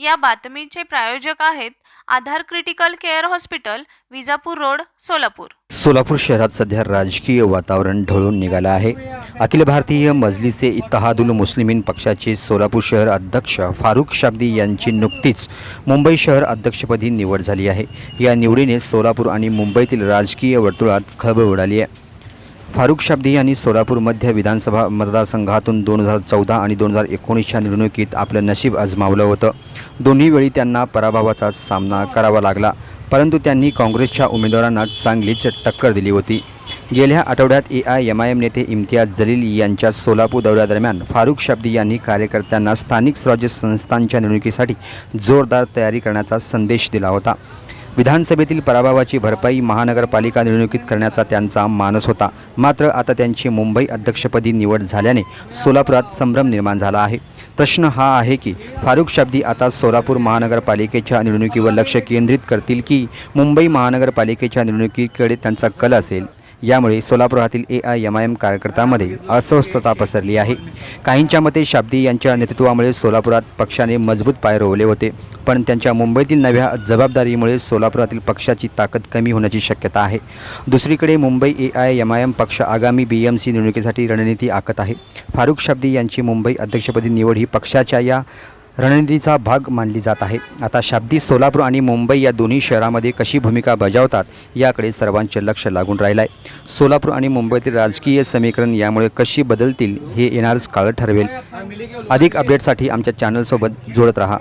या बातमीचे प्रायोजक आहेत Aadhaar critical care hospital Vijapur road Solapur. Solapur शहरात सध्या राजकीय वातावरण ढळून निघालं आहे. अखिल भारतीय मजलिसे इत्तहादुल मुस्लिमीन पक्षाचे सोलापूर शहर अध्यक्ष फारुख शाब्दी यांची नुकतीच मुंबई शहर अध्यक्षपदी निवड झाली आहे. या निवडीने सोलापूर आणि मुंबईतील राजकीय वर्तुळात खळबळ उडाली आहे. फारुख शाब्दी यांनी सोलापूर मध्य विधानसभा मतदारसंघातून दोन हजार चौदा आणि दोन हजार एकोणीसच्या निवडणुकीत आपलं नशीब आजमावलं होतं. दोन्ही वेळी त्यांना पराभवाचा सामना करावा लागला परंतु त्यांनी काँग्रेसच्या उमेदवारांना चांगलीच टक्कर दिली होती. गेल्या आठवड्यात A I M I M नेते इम्तियाज जलील यांच्या सोलापूर दौऱ्यादरम्यान फारुख शाब्दी यांनी कार्यकर्त्यांना स्थानिक स्वराज्य संस्थांच्या निवडणुकीसाठी जोरदार तयारी करण्याचा संदेश दिला होता. विधानसभेतील पराभवाची भरपाई महानगरपालिका निवडणुकीत करण्याचा त्यांचा मानस होता. मात्र आता त्यांची मुंबई अध्यक्षपदी निवड झाल्याने सोलापुरात संभ्रम निर्माण झाला आहे. प्रश्न हा आहे की फारुख शाब्दी आता सोलापूर महानगरपालिकेच्या निवडणुकीवर लक्ष केंद्रित करतील की मुंबई महानगरपालिकेच्या निवडणुकीकडे त्यांचा कल असेल? यामुळे सोलापुरातील A I M I M कार्यकर्त्यांमध्ये अस्वस्थता पसरली आहे. काहींच्या मते शाब्दी यांच्या नेतृत्वामुळे सोलापुरात पक्षाने मजबूत पाय रोवले होते पण त्यांच्या मुंबईतील नव्या जबाबदारीमुळे सोलापुरातील पक्षाची ताकद कमी होण्याची शक्यता आहे. दुसरीकडे Mumbai A I M I M पक्ष आगामी बी एम सी निवडणुकीसाठी रणनीती आखत आहे. फारुख शाब्दी यांची मुंबई अध्यक्षपदी निवड ही पक्षाच्या या रणनीतीचा भाग मानली जात आहे. आता शाब्दी सोलापूर आणि मुंबई या दोन्ही शहरामध्ये कशी भूमिका बजावतात याकडे सर्वांचे लक्ष लागून राहिलं आहे सोलापूर आणि मुंबईतील राजकीय समीकरण यामुळे कशी बदलतील हे येणारच काळ ठरवेल. अधिक अपडेटसाठी आमच्या चॅनलसोबत जोडत राहा.